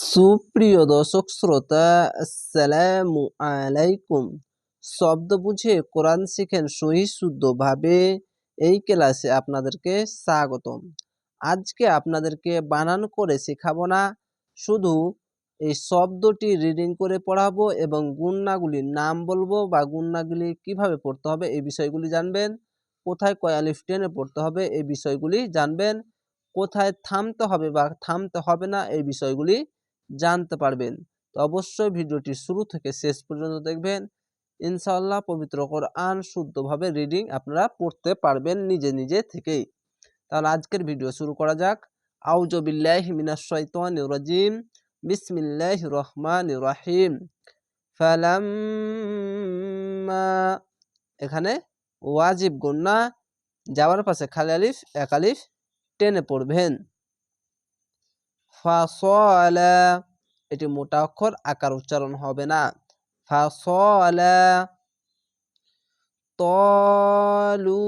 সুপ্রিয় দর্শক শ্রোতা, আসসালামু আলাইকুম। শব্দ বুঝে কোরআন শিখেন সহি শুদ্ধভাবে এই ক্লাসে আপনাদেরকে স্বাগতম। আজকে আপনাদেরকে বানান করে শেখাবো না, শুধু এই শব্দটি রিডিং করে পড়াবো এবং গুন্নাগুলির নাম বলব বা গুন্নাগুলি কীভাবে পড়তে হবে এই বিষয়গুলি জানবেন, কোথায় কয় আলিফ টেনে পড়তে হবে এই বিষয়গুলি জানবেন, কোথায় থামতে হবে বা থামতে হবে না এই বিষয়গুলি জানতে পারবেন। তো অবশ্যই ভিডিওটি শুরু থেকে শেষ পর্যন্ত দেখবেন। ইনশাআল্লাহ পবিত্র কোরআন শুদ্ধভাবে রিডিং আপনারা পড়তে পারবেন নিজে নিজে থেকেই। তাহলে আজকের ভিডিও শুরু করা যাক। আউজ বিল্লাহ মিনাশ শাইতানির রাজিম। বিসমিল্লাহ রহমান রাহিম। এখানে ওয়াজিব গুন্না যাওয়ার পাশে খালি আলিফ, এক আলিফ টেনে পড়বেন। ফাসলা এটি মোটা অক্ষর, আকার উচ্চারণ হবে না। ফাসলা তলুতু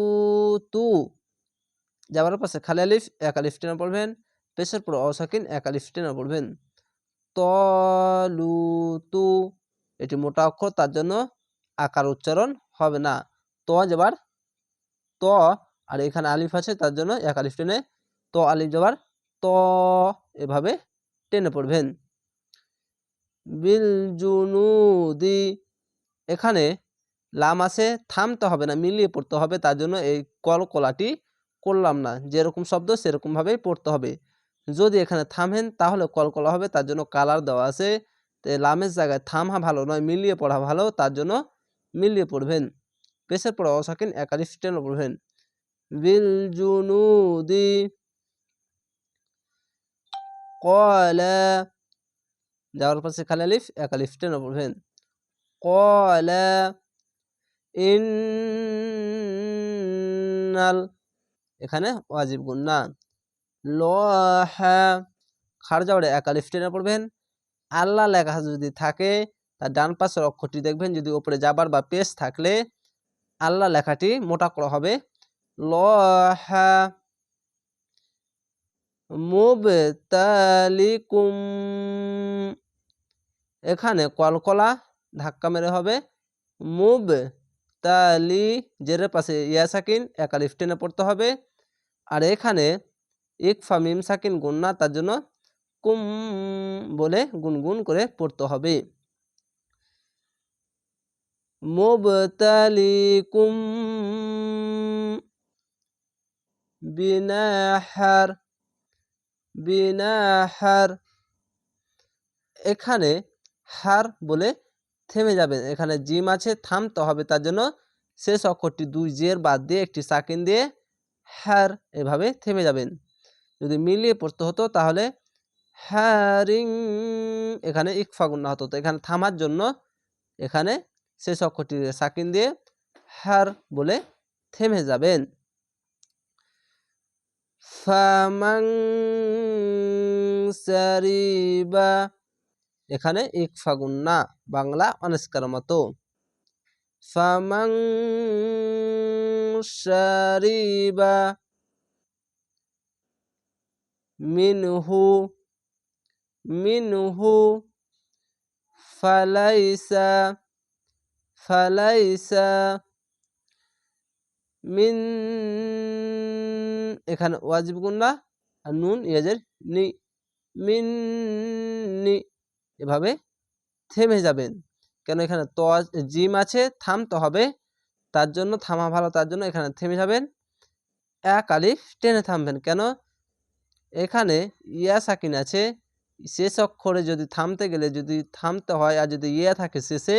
যাবার পাশে খালি আলিফ, এক আলিফ টেনে পড়বেন। পেশের পর অসাকিন এক আলিফ টেনে পড়বেন। তলুতু, এটি মোটা অক্ষর, তার জন্য আকার উচ্চারণ হবে না। ত যাবার ত, আর এখানে আলিফ আছে, তার জন্য এক আলিফ টেনে ত, আলিফ যাবার ত এভাবে টেনে পড়বেন। বিল জুনুদি, এখানে লাম আছে, থামতে হবে না, মিলিয়ে পড়তে হবে, তার জন্য এই কলকলাটি করলাম না, যেরকম শব্দ সেরকমভাবেই পড়তে হবে। যদি এখানে থামেন, তাহলে কলকলা হবে, তার জন্য কালার দেওয়া আছে লামের জায়গায় থামা ভালো নয়, মিলিয়ে পড়া ভালো, তার জন্য মিলিয়ে পড়বেন। পেশের পর অসাকিন একালিফ টেনে পড়বেন। বিল জুনুদি যাওয়ার পাশে খালি আলিফ এক আলিফ টেনে পড়বেন কলা এখানে ওয়াজিব গুন্না লহা খার যাওয়ারে এক আলিফ টেনে পড়বেন আল্লাহ লেখা যদি থাকে, তার ডান পাশের অক্ষরটি দেখবেন, যদি ওপরে যাবার বা পেস থাকলে, আল্লাহ লেখাটি মোটা করা হবে। লহা মুবতালিকুম। এখানে কলকলা ধাক্কা মেরে হবে। মুব তালি জেরের পাশে ইয়া সাকিন একালিফ টেনে পড়তে হবে। আর এখানে ইকফা, মিম সাকিন, গুন্না, তার জন্য কুম বলে গুনগুন করে পড়তে হবে। মুব মুবতালিকুম বিনাহার বিনাহার এখানে হার বলে থেমে যাবেন এখানে জিম আছে, থামতে হবে। তার জন্য শেষ অক্ষরটি দুই জের বাদ দিয়ে একটি সাকিন দিয়ে হ্যার এভাবে থেমে যাবেন। যদি মিলিয়ে পড়তে হতো তাহলে হ্যারিং এখানে ইকফা হতো। তো এখানে থামার জন্য এখানে শেষ অক্ষরটি সাকিন দিয়ে হ্যার বলে থেমে যাবেন। ফামাং সারিবা এখানে ইকফা গুন্না বাংলা অনেস্কার মতো ফামাং সারিবা মিনহু মিনহু, ফালাইসা ফালাইসা, মিন, এখানে ওয়াজিব গুন্না আর নুন ইয়াজের নি মিন নি এভাবে থেমে যাবেন। কেন এখানে ত জিম আছে, থামতে হবে। তার জন্য থামা ভালো, তার জন্য এখানে থেমে যাবেন। এক আলিফ টেনে থামবেন। কেন? এখানে ইয়া সাকিন আছে। শেষ অক্ষরে যদি থামতে গেলে, যদি থামতে হয় আর যদি ইয়া থাকে শেষে,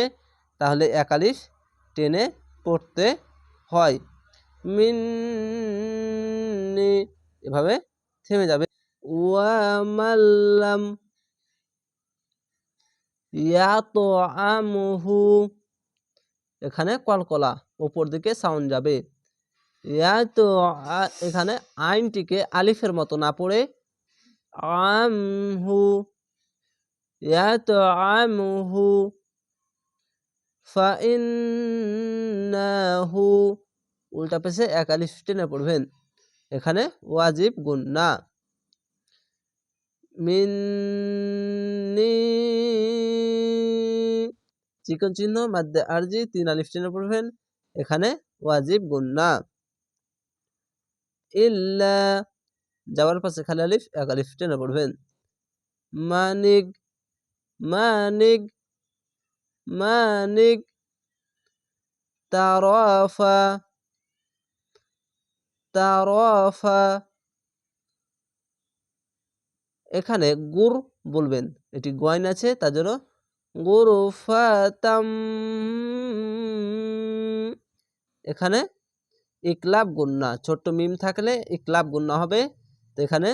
তাহলে এক আলিফ টেনে পড়তে হয়। মিন্নি। এভাবে থেমে যাবে। ওয়ামাল্লাম ইয়াতআমুহু এখানে কলকলা উপর দিকে সাউন্ড যাবে। ইয়াতো এখানে আইনটিকে আলিফের মতো না পড়ে। আমহু ইয়াতআমুহু ফাইন্নাহু উল্টা পেছে এক আলিফ টেনে পড়বেন। এখানে ওয়াজিব গুন্না মিন্নি। চিকন চিহ্ন মাদ্দে আরজি তিন আলিফ চিহ্ন পড়বেন। এখানে ওয়াজিব গুন্না ইল্লা, যাওয়ার পাশে খালি আলিফ, এক আলিফ চিহ্ন পড়বেন। মানিক মানিক মানিক, তারফা তারফা। এখানে গুর বলবেন। এটি গয়ন আছে, তার জন্য গুরুফাতাম এখানে ইকলাব গুন্না ছোট্ট মিম থাকলে ইকলাব গুন্না হবে। তো এখানে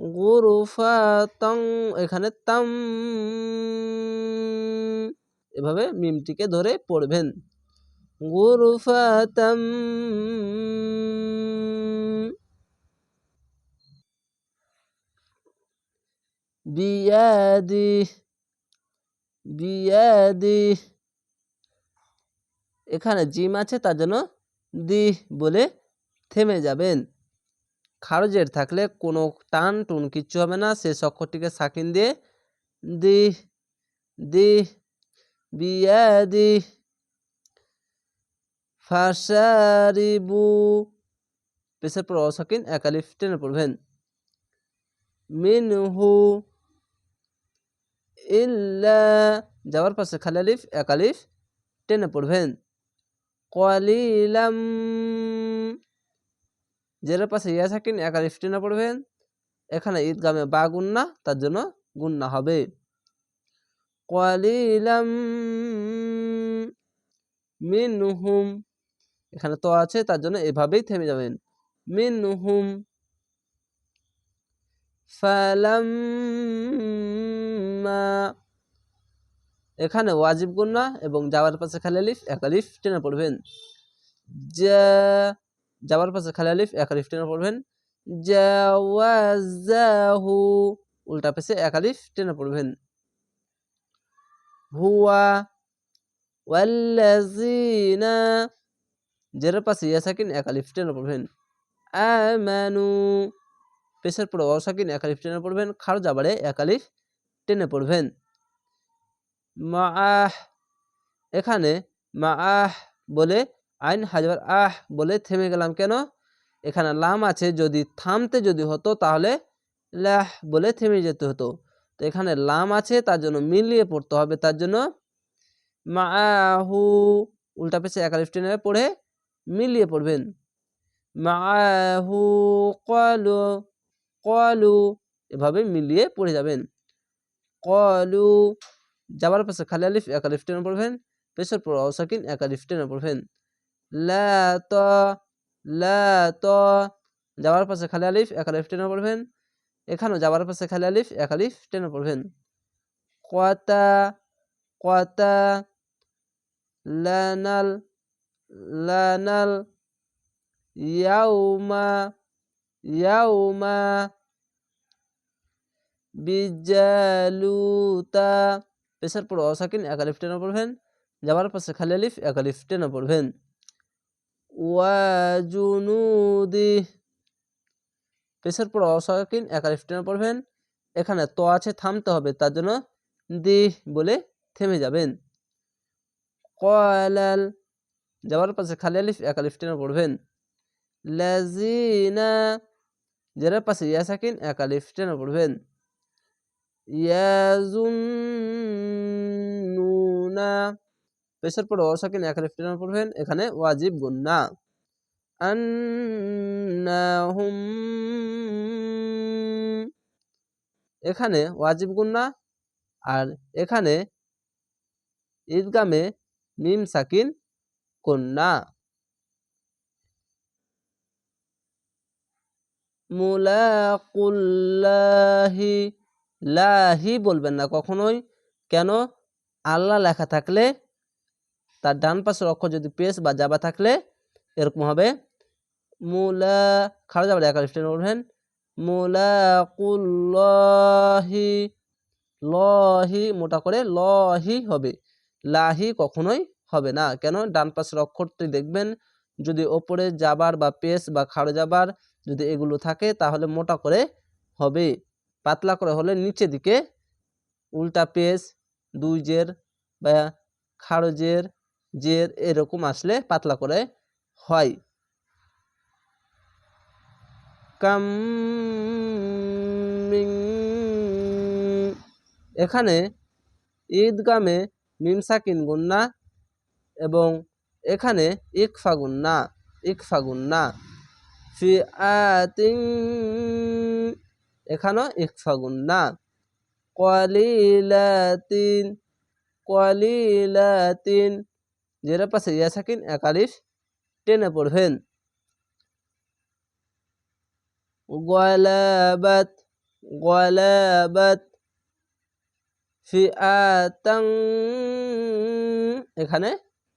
গুরুফাতং এখানে তাম। এভাবে মিমটিকে ধরে পড়বেন। গুরুফাতাম বিয়াদি বিয়াদি এখানে জিম আছে, তার জন্য দি বলে থেমে যাবেন। খারজের থাকলে কোনো টান টুন কিচ্ছু হবে না, সে অক্ষরটিকে সাকিন দিয়ে দি দি, বিয়াদি। ফাশারিবু। পেশের পর অসাকিন একালিফ টেনে পড়বেন। মিনহু। ইল্লা, যাওয়ার পাশে খালি আলিফ, এক আলিফ, টেনে পড়বেন। কলিলাম। জের পাশে ইয়া থাকেন এক আলিফ টেনে পড়বেন। এখানে ঈদগামে বা গুন্না, তার জন্য গুন্না হবে। কলিলাম। মিনহুম, এখানে তো আছে, তার জন্য এভাবেই থেমে যাবেন। মিনহুম। ফালাম্মা এখানে ওয়াজিব গুন্না এবং যাওয়ার পাশে খালি আলিফ, এক আলিফ টেনে পড়বেন। যাওয়ার পাশে খালি আলিফ, এক আলিফ টেনে পড়বেন। জাওয়াজাহু উল্টা পাশে এক আলিফ টেনে পড়বেন। হুয়া, ওয়াল্লাযিনা জেরের পাশে ইয়া সাকিন, এক আলিফ টেনে পড়বেন। আমানু, পেশের পরে অসাকিন এক আলিফ টেনে পড়বেন। খার জাবারে এক আলিফ টেনে পড়বেন। মা আহ এখানে মা আহ বলে, আইন হাজবার আহ বলে থেমে গেলাম কেন? এখানে লাম আছে, যদি থামতে যদি হতো তাহলে লাহ বলে থেমে যেতে হতো। তো এখানে লাম আছে, তার জন্য মিলিয়ে পড়তে হবে, তার জন্য মা আহু উল্টা পেছে একালিফ টেনে পড়ে মিলিয়ে পড়বেন। মাহু কলু কলু, এভাবে মিলিয়ে পড়ে যাবেন। কলু যাবার পাশে খালি আলিফ এক আলিফ টেনে পড়বেন পেশের পর অসাকিন এক আলিফ টেনে পড়বেন লা ত লা ত যাওয়ার পাশে খালি আলিফ এক আলিফ টেনে পড়বেন এখানেও যাবার পাশে খালি আলিফ এক আলিফ টেনে পড়বেন কতা কতা লানাল লানাল ইয়াউমা ইয়াউমা বিজালুতা পেশার পর অসাকিন এক আলিফ টেনে পড়বেন। যাবার পাশে খালি আলিফ এক আলিফ টেনে পড়বেন। ওয়াজুনুদি। পেশের পর অসাকিন এক আলিফ টেনে পড়বেন। এখানে তো আছে, থামতে হবে, তার জন্য দি বলে থেমে যাবেন। কয়ালাল যাবার পাশে খালি আলিফ এক আলিফ টেনে পড়বেন। লাজিনা যারা পাশে ইয়া সাকিন, এক আলিফ টেনে পড়বেন। ইয়াজুন্নুনা। পেশের পর অসাকিন এক আলিফ টেনে পড়বেন এখানে ওয়াজিব গুন্না। আন্নাহুম এখানে ওয়াজিব গুন্না আর এখানে ঈদগামে মিম সাকিন কন্যা মুলাকুল্লাহি লাহি বলবেন না, কখনোই। কেন? আল্লাহ লেখা থাকলে, তার ডান পাশের অক্ষর যদি পেস বা জাবা থাকলে, এরকম হবে। মুলা খারাপ যাবে একা লিফটেন বলবেন মুলাকুল্লাহি লহি, মোটা করে লহি হবে। লাহি কখনোই হবে না। কেন? ডান পাশের অক্ষরটি দেখবেন, যদি ওপরে যাবার বা পেস বা খাড়ো যাবার যদি এগুলো থাকে, তাহলে মোটা করে হবে। পাতলা করে হলে নিচে দিকে উল্টা পেস দুই জের বা খারজের জের জের এরকম আসলে পাতলা করে হয়। কাম এখানে ঈদগামে সাকিন গুন্না এবং এখানে ইকফা গুন্না ইকফা গুন্না। ফি আতিন এখানেও ইকফা গুন্না কলিলাতিন কলিলাতিন, যেটা পাশে ইয়া সাকিন, এক আলিফ, টেনে পড়বেন। গলাবাত গলাবাত, ফিআতাং, এখানে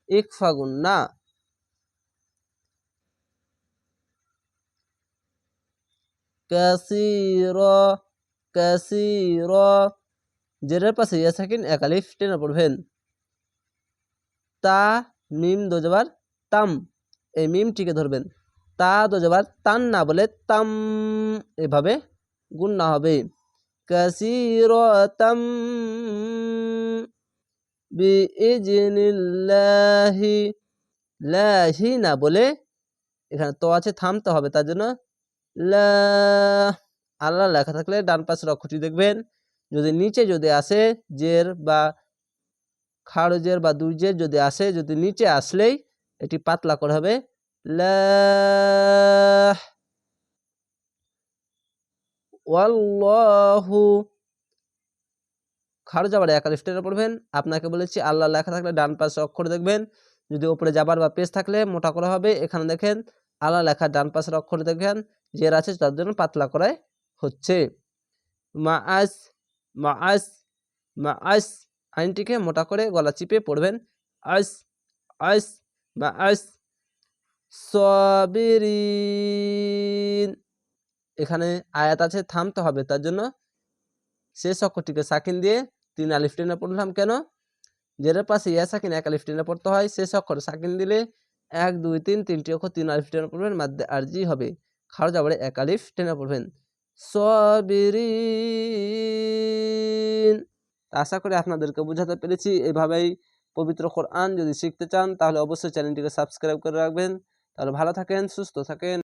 ইকফা গুন্না কাসির কাসির জেরের পাশে ইয়া সাকিন এক আলিফ টেনে পড়বেন তা মিম দোজবার তাম এই মিমটিকে ধরবেন তা দোজবার তান না বলে তাম এভাবে গুণ না হবে কাসিরতাম বিইজনিল্লাহি লাহি না বলে এখানে তো আছে থামতে হবে তার জন্য আল্লাহ লেখা থাকলে ডান পাশের অক্ষরটি দেখবেন। যদি নিচে যদি আসে, জের বা খারজের বা দুর্জের যদি আসে, যদি নিচে আসলেই এটি পাতলা করে হবে। ওয়াল্লাহু খারো যাবার এক আলিফ পড়বেন। আপনাকে বলেছি, আল্লাহ লেখা থাকলে ডান পাশে অক্ষর দেখবেন। যদি ওপরে যাবার বা পেজ থাকলে মোটা করা হবে। এখানে দেখেন, আল্লাহ লেখা ডান পাশের অক্ষর দেখেন। জের আছে তার জন্য পাতলা করাই হচ্ছে। মা আস মা আস মা আস আইনটিকে মোটা করে গলা চিপে পড়বেন। আস আস মা আস সবিরিন। এখানে আয়াত আছে, থামতে হবে তার জন্য। শেষ অক্ষরটিকে সাকিন দিয়ে তিন আলিফ টেনে পড়লাম কেন? যেটার পাশে ইয়া সাকিন এক আলিফ টেনে পড়তে হয়। শেষ অক্ষর সাকিন দিলে এক, দুই, তিন, তিনটি অক্ষর তিন আলিফ টেনে পড়বেন। মাধ্যে আরজি হবে। খারো যাবারে এক আলিফ টেনে পড়বেন। সবিরিন। আশা করি আপনাদেরকে বোঝাতে পেরেছি। এভাবেই পবিত্র কোরআন যদি শিখতে চান, তাহলে অবশ্যই চ্যানেলটিকে সাবস্ক্রাইব করে রাখবেন। তাহলে ভালো থাকেন, সুস্থ থাকেন।